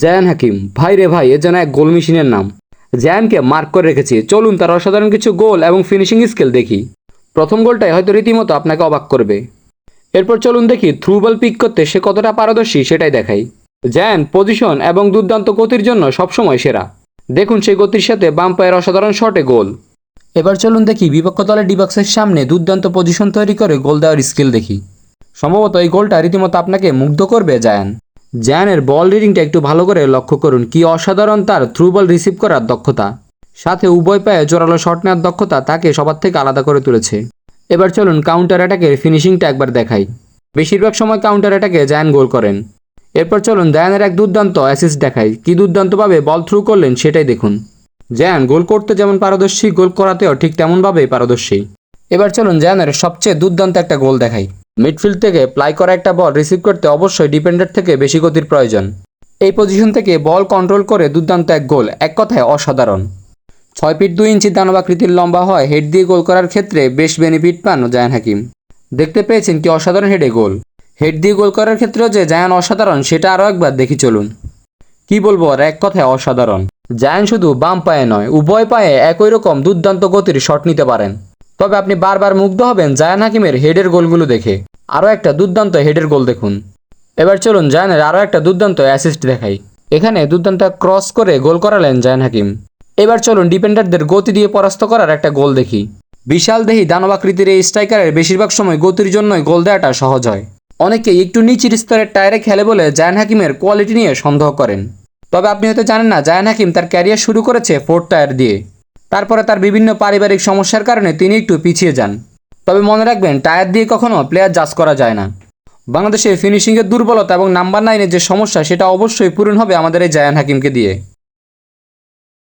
জায়ান হাকিম, ভাই রে ভাই, এ যেন এক গোল মেশিনের নাম। জায়ানকে মার্ক করে রেখেছি। চলুন তার অসাধারণ কিছু গোল এবং ফিনিশিং স্কিল দেখি। প্রথম গোলটাই হয়তো রীতিমতো আপনাকে অবাক করবে। এরপর চলুন দেখি থ্রু বল পিক করতে সে কতটা পারদর্শী সেটাই দেখাই। জ্যান পজিশন এবং দুর্দান্ত গতির জন্য সবসময় সেরা। দেখুন সেই গতির সাথে বাম পায়ের অসাধারণ শটে গোল। এবার চলুন দেখি বিপক্ষ দলের ডিবক্সের সামনে দুর্দান্ত পজিশন তৈরি করে গোল দেওয়ার স্কিল দেখি। সম্ভবত এই গোলটা রীতিমতো আপনাকে মুগ্ধ করবে জায়ান। জায়ানের বল রিডিংটা একটু ভালো করে লক্ষ্য করুন। কি অসাধারণ তার থ্রু বল রিসিভ করার দক্ষতা। সাথে উভয় পায়ে জোরালো শট নেওয়ার দক্ষতা তাকে সবার থেকে আলাদা করে তুলেছে। এবার চলুন কাউন্টার অ্যাটাকের ফিনিশিংটা একবার দেখাই। বেশিরভাগ সময় কাউন্টার অ্যাটাকে জায়ান গোল করেন। এরপর চলুন জায়ানের এক দুর্দান্ত অ্যাসিস্ট দেখাই। কি দুর্দান্তভাবে বল থ্রু করলেন সেটাই দেখুন। জায়ান গোল করতে যেমন পারদর্শী, গোল করাতেও ঠিক তেমনভাবেই পারদর্শী। এবার চলুন জায়ানের সবচেয়ে দুর্দান্ত একটা গোল দেখাই। মিডফিল্ড থেকে প্লাই করা একটা বল রিসিভ করতে অবশ্যই ডিপেন্ডেন্ট থেকে বেশি গতির প্রয়োজন। এই পজিশন থেকে বল কন্ট্রোল করে দুর্দান্ত এক গোল এক কথায় অসাধারণ। ছয় ফিট দুই ইঞ্চি দানবাকৃতির লম্বা হয় হেড দিয়ে গোল করার ক্ষেত্রে বেশ বেনিফিট পান জায়ান হাকিম। দেখতে পেয়েছেন কি অসাধারণ হেডে গোল হেড দিয়ে গোল করার ক্ষেত্রেও যে জায়ান অসাধারণ, সেটা আরও একবার দেখি চলুন। কি বলব আর এক কথায় অসাধারণ। জায়ান শুধু বাম পায়ে নয়, উভয় পায়ে একই রকম দুর্দান্ত গতির শট নিতে পারেন। তবে আপনি বারবার মুগ্ধ হবেন জায়ান হাকিমের হেডের গোলগুলো দেখে। আরও একটা দুর্দান্ত হেডের গোল দেখুন। এবার চলুন জায়ানের আরও একটা দুর্দান্ত অ্যাসিস্ট দেখাই। এখানে দুর্দান্ত ক্রস করে গোল করালেন জায়ান হাকিম। এবার চলুন ডিপেন্ডারদের গতি দিয়ে পরাস্ত করার একটা গোল দেখি। বিশাল দেহি দানবাকৃতির এই স্ট্রাইকারের বেশিরভাগ সময় গতির জন্যই গোল দেওয়াটা সহজ হয়। অনেকে একটু নিচের স্তরের টায়ারে খেলে বলে জায়ান হাকিমের কোয়ালিটি নিয়ে সন্দেহ করেন। তবে আপনি হয়তো জানেন না, জায়ান হাকিম তার ক্যারিয়ার শুরু করেছে ফোর্থ টায়ার দিয়ে। তারপরে তার বিভিন্ন পারিবারিক সমস্যার কারণে তিনি একটু পিছিয়ে যান। তবে মনে রাখবেন, টায়ার দিয়ে কখনো প্লেয়ার জাজ করা যায় না। বাংলাদেশে ফিনিশিংয়ের দুর্বলতা এবং নাম্বার নাইনের যে সমস্যা, সেটা অবশ্যই পূরণ হবে আমাদের এই জায়ান হাকিমকে দিয়ে।